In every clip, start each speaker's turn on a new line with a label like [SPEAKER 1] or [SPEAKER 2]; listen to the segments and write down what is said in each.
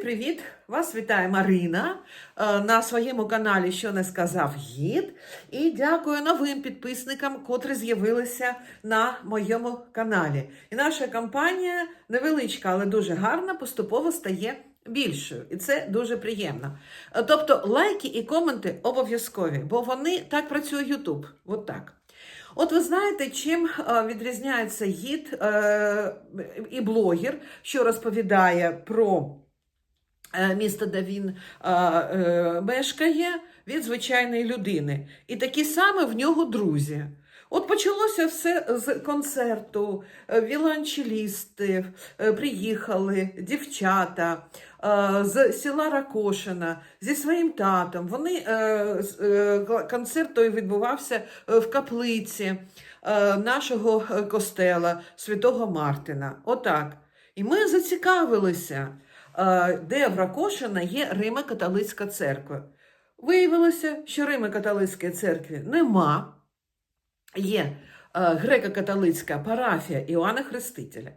[SPEAKER 1] привіт! Вас вітає Марина е, на своєму каналі Що не сказав гід. І дякую новим підписникам, котрі з'явилися на моєму каналі. І наша кампанія невеличка, але дуже гарна, поступово стає більшою. І це дуже приємно. Е, Тобто лайки і коменти обов'язкові, бо вони так працює YouTube. От так. От ви знаєте, чим е, відрізняється гід і блогер, що розповідає про е, місто, де він е, е, мешкає, від звичайної людини. І такі саме в нього друзі. От почалося все з концерту, віолончелісти е, приїхали, дівчата з села Ракошина зі своїм татом. Вони, концерт той відбувався в каплиці нашого костела Святого Мартина. Отак. І ми зацікавилися, де в Ракошина є Римо-католицька церква. Виявилося, що Римо-католицької церкви нема. Є греко-католицька парафія Іоанна Хрестителя.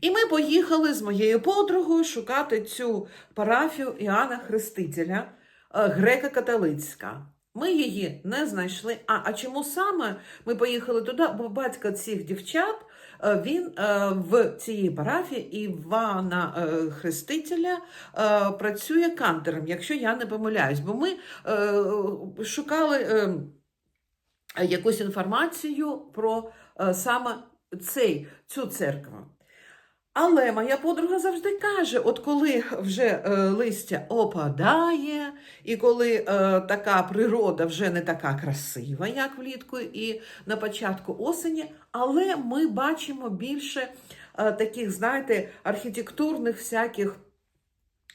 [SPEAKER 1] І ми поїхали з моєю подругою шукати цю парафію Іоанна Хрестителя греко-католицька. Ми її не знайшли. А, а чому саме ми поїхали туди? Бо батько цих дівчат він е, в цій парафії Івана е, Хрестителя е, працює кантером, якщо я не помиляюсь. Бо ми е, шукали. Е, якусь інформацію про е, саме цей, цю церкву. Але моя подруга завжди каже: от коли вже е, листя опадає, і коли е, така природа вже не така красива, як влітку і на початку осені, але ми бачимо більше е, таких, знаєте, архітектурних всяких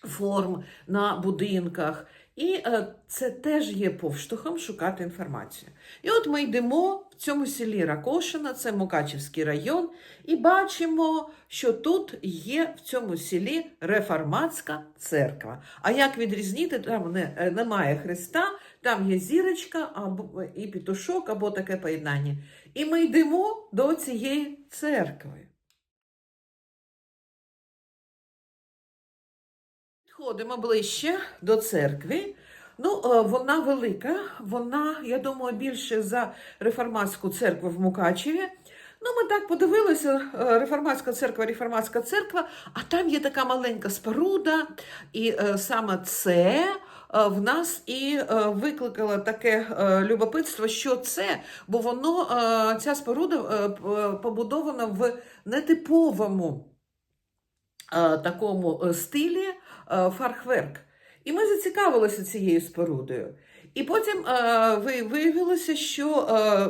[SPEAKER 1] форм на будинках. І е, це теж є повштовхом шукати інформацію. І от ми йдемо в цьому селі Ракошина, це Мукачівський район, і бачимо, що тут є в цьому селі реформатська церква. А як відрізнити, там не, е, немає Христа, там є зірочка або, і пітушок, або таке поєднання. І ми йдемо до цієї церкви. Підходимо ближче до церкви. Ну, е, вона велика, вона, я думаю, більше за реформатську церкву в Мукачеві. Ну, ми так подивилися, е, реформатська церква, реформатська церква, а там є така маленька споруда, і е, саме це в нас і викликало таке любопитство, що це, бо воно, ця споруда побудована в нетиповому такому е, стилі е, фархверк. І ми зацікавилися цією спорудою. І потім е, виявилося, що е,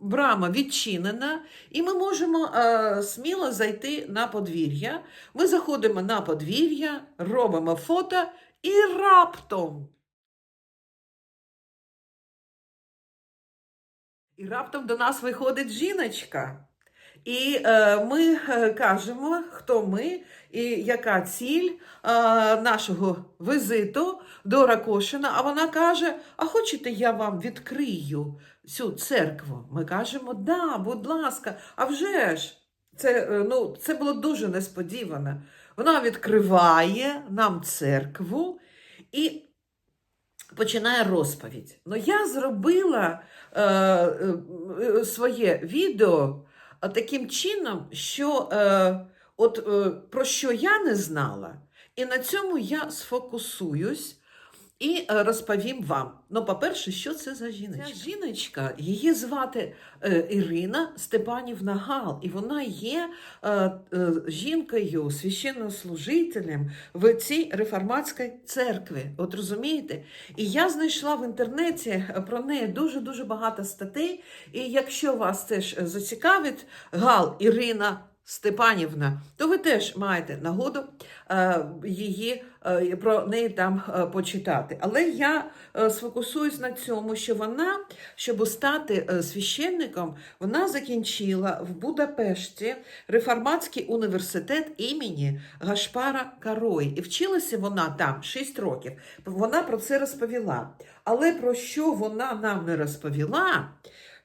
[SPEAKER 1] брама відчинена, і ми можемо е, сміло зайти на подвір'я. Ми заходимо на подвір'я, робимо фото і раптом. І раптом до нас виходить жіночка. І е, ми е, кажемо, хто ми і яка ціль е, нашого візиту до Ракошина. А вона каже: А хочете, я вам відкрию цю церкву? Ми кажемо, да, будь ласка, а вже ж. Це, ну, це було дуже несподівано. Вона відкриває нам церкву і починає розповідь. Ну, я зробила е, е, своє відео таким чином, що е, от, е, про що я не знала, і на цьому я сфокусуюсь. І е, розповім вам. Ну, по-перше, що це за жіночка? Ця жіночка, її звати е, Ірина Степанівна Гал, і вона є е, жінкою, священнослужителем в цій реформатській церкві. От розумієте? І я знайшла в інтернеті про неї дуже-дуже багато статей. І якщо вас теж зацікавить, Гал Ірина Степанівна, то ви теж маєте нагоду е, її е, про неї там е, почитати. Але я сфокусуюсь на цьому, що вона, щоб стати священником, вона закінчила в Будапешті реформатський університет імені Гашпара Карої. І вчилася вона там 6 років. Вона про це розповіла. Але про що вона нам не розповіла?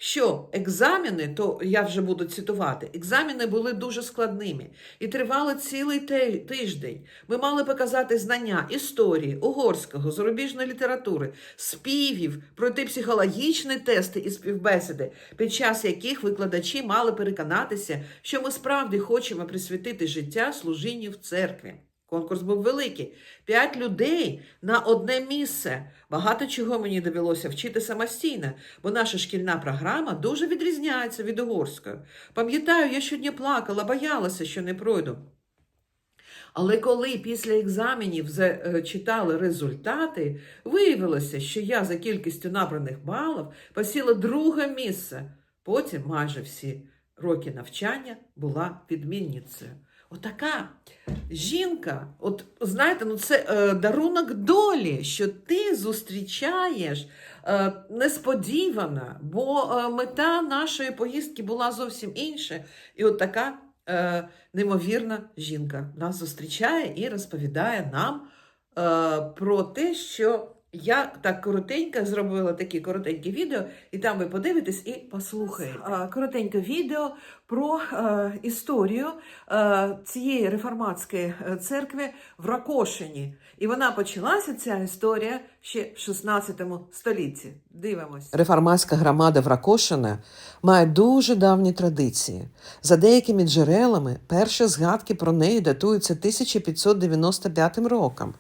[SPEAKER 1] Що екзамени, то я вже буду цитувати, екзамени були дуже складними і тривали цілий тиждень. Ми мали показати знання історії, угорського, зарубіжної літератури, співів, пройти психологічні тести і співбесіди, під час яких викладачі мали переконатися, що ми справді хочемо присвятити життя служінню в церкві. Конкурс був великий. П'ять людей на одне місце. Багато чого мені довелося вчити самостійно, бо наша шкільна програма дуже відрізняється від угорської. Пам'ятаю, я щодня плакала, боялася, що не пройду. Але коли після екзаменів е, читали результати, виявилося, що я за кількістю набраних балів посіла друге місце. Потім майже всі роки навчання була відмінницею. Отака жінка, от знаєте, ну це е, дарунок долі, що ти зустрічаєш е, несподівано, бо е, мета нашої поїздки була зовсім інша. І от така е, неймовірна жінка нас зустрічає і розповідає нам е, про те, що я так коротенько зробила такі коротенькі відео, і там ви подивитесь і послухаєте. Коротеньке відео про е, історію е, цієї реформатської е, церкви в Ракошині. І вона почалася, ця історія, ще в 16 столітті. Дивимось.
[SPEAKER 2] Реформатська громада Вракошина має дуже давні традиції. За деякими джерелами, перші згадки про неї датуються 1595 роком.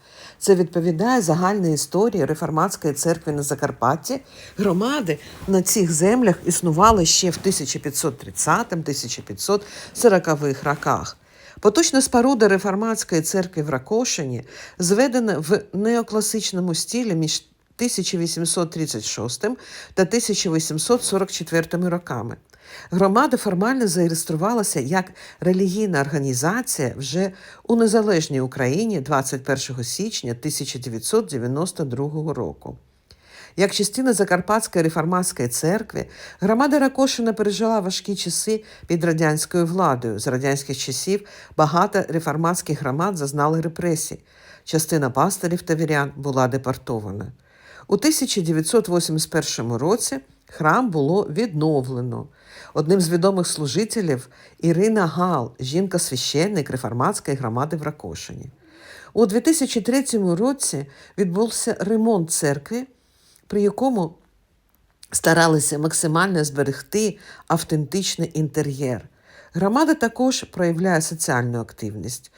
[SPEAKER 2] Це відповідає загальній історії реформатської церкви на Закарпатті. Громади на цих землях існували ще в 1530-1540 роках. Поточна споруда реформатської церкви в Ракошині зведена в неокласичному стілі між 1836 та 1844 роками. Громада формально зареєструвалася як релігійна організація вже у незалежній Україні 21 січня 1992 року. Як частина Закарпатської реформатської церкви, громада Ракошина пережила важкі часи під радянською владою. З радянських часів багато реформатських громад зазнали репресій. Частина пастирів та вірян була депортована. У 1981 році храм було відновлено. Одним з відомих служителів Ірина Гал, жінка-священник реформатської громади в Ракошині. У 2003 році відбувся ремонт церкви, при якому старалися максимально зберегти автентичний інтер'єр. Громада також проявляє соціальну активність.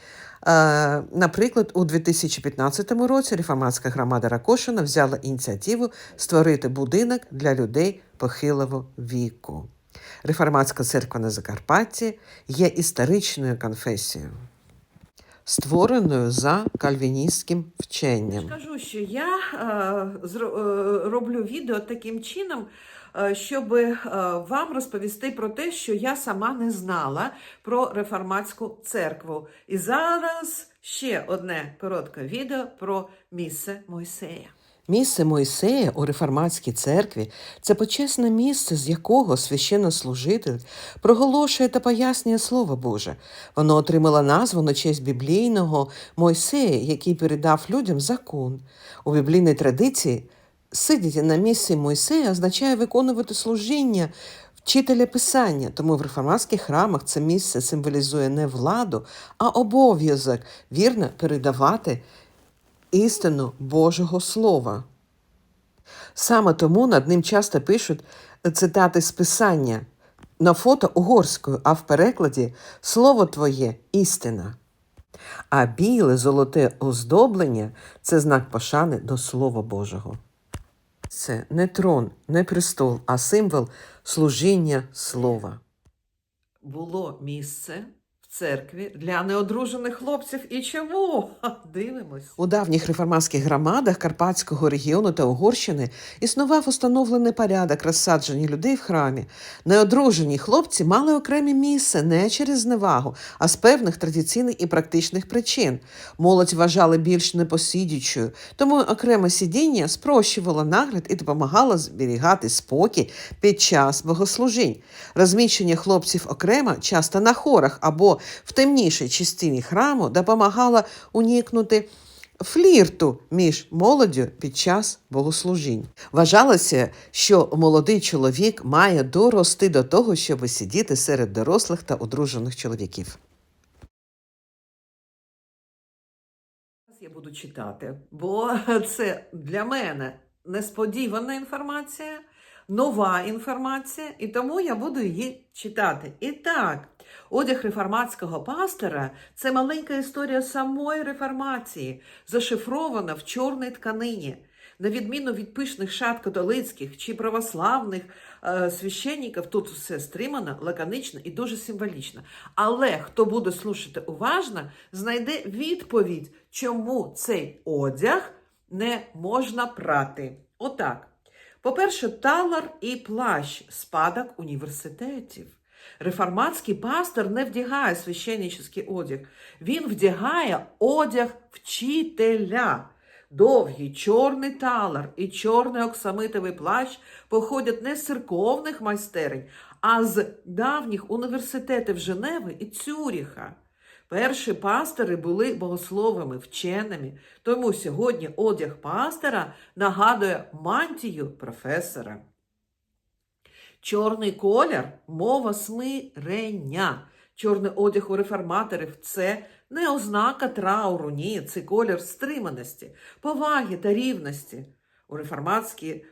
[SPEAKER 2] Е, Наприклад, у 2015 році реформатська громада Ракошина взяла ініціативу створити будинок для людей похилого віку. Реформатська церква на Закарпатті є історичною конфесією, створеною за кальвіністським вченням.
[SPEAKER 1] ж кажу, що я е, е, роблю відео таким чином, щоб е, вам розповісти про те, що я сама не знала про реформатську церкву. І зараз ще одне коротке відео про місце Мойсея.
[SPEAKER 2] Місце Мойсея у реформатській церкві це почесне місце, з якого священнослужитель проголошує та пояснює Слово Боже. Воно отримало назву на честь біблійного Мойсея, який передав людям закон. У біблійній традиції сидіти на місці Мойсея означає виконувати служіння вчителя Писання, тому в реформатських храмах це місце символізує не владу, а обов'язок вірно передавати істину Божого Слова. Саме тому над ним часто пишуть цитати з Писання на фото угорською, а в перекладі Слово Твоє істина. А біле золоте оздоблення це знак пошани до Слова Божого. Це не трон, не престол, а символ служіння слова.
[SPEAKER 1] Було місце церкві для неодружених хлопців. І чому? Дивимось.
[SPEAKER 2] У давніх реформатських громадах Карпатського регіону та Угорщини існував установлений порядок розсадження людей в храмі. Неодружені хлопці мали окреме місце не через зневагу, а з певних традиційних і практичних причин. Молодь вважали більш непосидючою, тому окреме сидіння спрощувало нагляд і допомагало зберігати спокій під час богослужінь. Розміщення хлопців окремо, часто на хорах або в темнішій частині храму, допомагало уникнути флірту між молоддю під час богослужінь. Вважалося, що молодий чоловік має дорости до того, щоб сидіти серед дорослих та одружених чоловіків.
[SPEAKER 1] Я буду читати, бо це для мене несподівана інформація, нова інформація, і тому я буду її читати. І так, одяг реформатського пастора це маленька історія самої реформації, зашифрована в чорній тканині. На відміну від пишних шат католицьких чи православних е, священників, тут все стримано, лаконично і дуже символічно. Але хто буде слушати уважно, знайде відповідь, чому цей одяг не можна прати. Отак. По-перше, талар і плащ спадок університетів. Реформатський пастор не вдягає священнический одяг. Він вдягає одяг вчителя. Довгий чорний талар і чорний оксамитовий плащ походять не з церковних майстерень, а з давніх університетів Женеви і Цюріха. Перші пастори були богословами, вченими, тому сьогодні одяг пастора нагадує мантію професора. Чорний колір мова смирення. Чорний одяг у реформаторів це не ознака трауру, ні, це колір стриманості, поваги та рівності. У,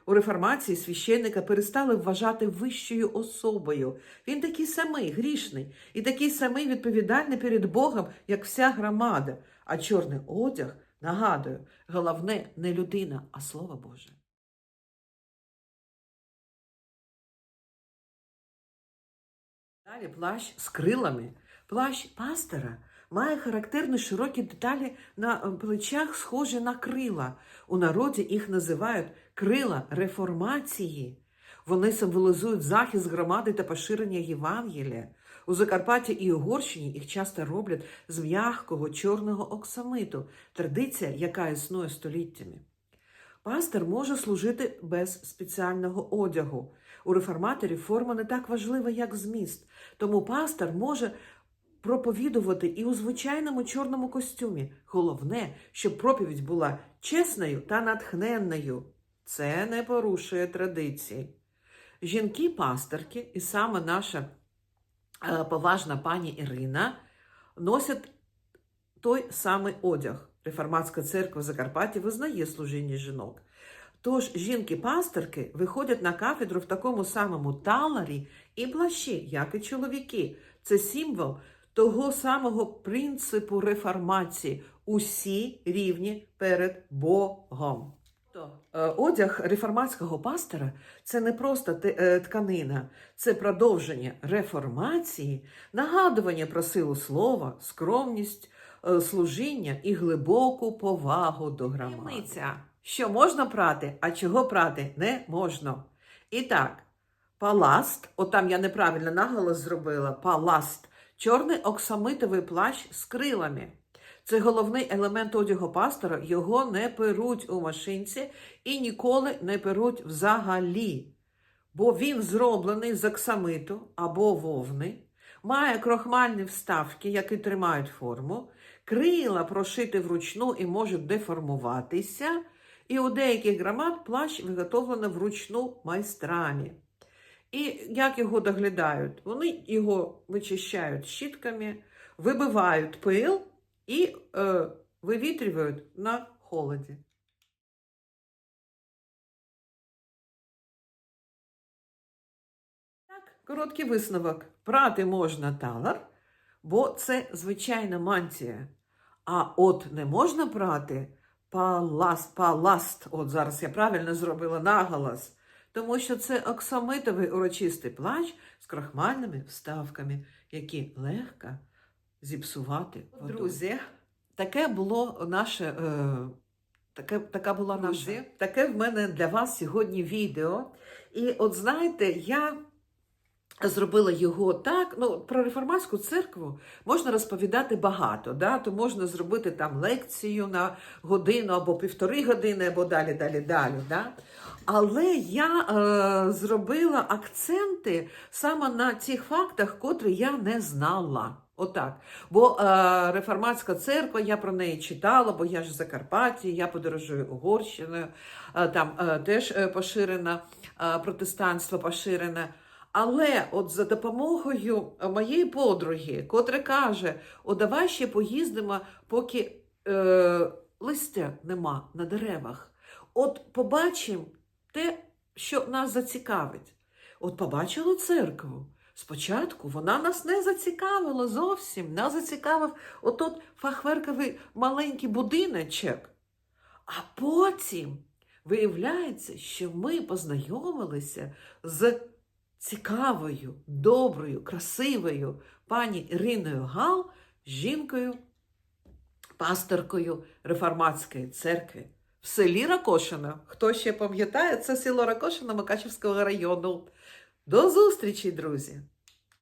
[SPEAKER 1] у реформації священника перестали вважати вищою особою. Він такий самий грішний і такий самий відповідальний перед Богом, як вся громада. А чорний одяг, нагадую, головне не людина, а Слово Боже. Далі плащ з крилами. Плащ пастора має характерні широкі деталі на е, плечах, схожі на крила. У народі їх називають крила реформації. Вони символізують захист громади та поширення Євангелія. У Закарпатті і Угорщині їх часто роблять з м'якого чорного оксамиту, традиція, яка існує століттями. Пастор може служити без спеціального одягу. У реформаторів форма не так важлива, як зміст. Тому пастор може проповідувати і у звичайному чорному костюмі. Головне, щоб проповідь була чесною та натхненною. Це не порушує традиції. Жінки-пасторки, і саме наша е, поважна пані Ірина, носять той самий одяг. Реформатська церква в Закарпатті визнає служіння жінок. Тож жінки-пасторки виходять на кафедру в такому самому таларі і плащі, як і чоловіки. Це символ того самого принципу реформації. Усі рівні перед Богом. Е, Одяг реформатського пастора це не просто е, тканина, це продовження реформації, нагадування про силу слова, скромність, е, служіння і глибоку повагу до громади. Що можна прати, а чого прати не можна. І так, паласт, отам я неправильно наголос зробила, паласт, чорний оксамитовий плащ з крилами. Це головний елемент одягу пастора, його не перуть у машинці і ніколи не перуть взагалі. Бо він зроблений з оксамиту або вовни, має крохмальні вставки, які тримають форму, крила прошити вручну і можуть деформуватися, і у деяких громад плащ виготовлено вручну майстрами. І як його доглядають? Вони його вичищають щітками, вибивають пил і е, вивітрюють на холоді. Так, короткий висновок. Прати можна талар, бо це звичайна мантія. А от не можна прати паласт, паласт. От зараз я правильно зробила наголос. Тому що це оксамитовий урочистий плащ з крахмальними вставками, які легко зіпсувати. водою. Друзі, таке було наше. Е, Таке, така була наша. Таке в мене для вас сьогодні відео. І от знаєте, я зробила його так. Ну, про реформатську церкву можна розповідати багато. Да? То можна зробити там лекцію на годину або півтори години, або далі, далі, далі. Да? Але я е, зробила акценти саме на тих фактах, котрі я не знала. Отак. Бо е, реформатська церква, я про неї читала, бо я ж в Закарпатті, я подорожую Угорщиною, е, там е, теж е, поширена е, протестанство поширене. Але от за допомогою моєї подруги, котра каже: О, давай ще поїздимо, поки е, листя нема на деревах. От побачимо те, що нас зацікавить. От побачили церкву. Спочатку вона нас не зацікавила зовсім. Нас зацікавив отот фахверковий маленький будиночок. А потім виявляється, що ми познайомилися з цікавою, доброю, красивою пані Іриною Гал, жінкою, пасторкою реформатської церкви в селі Ракошина. Хто ще пам'ятає, це село Ракошина Макачівського району. До зустрічі, друзі!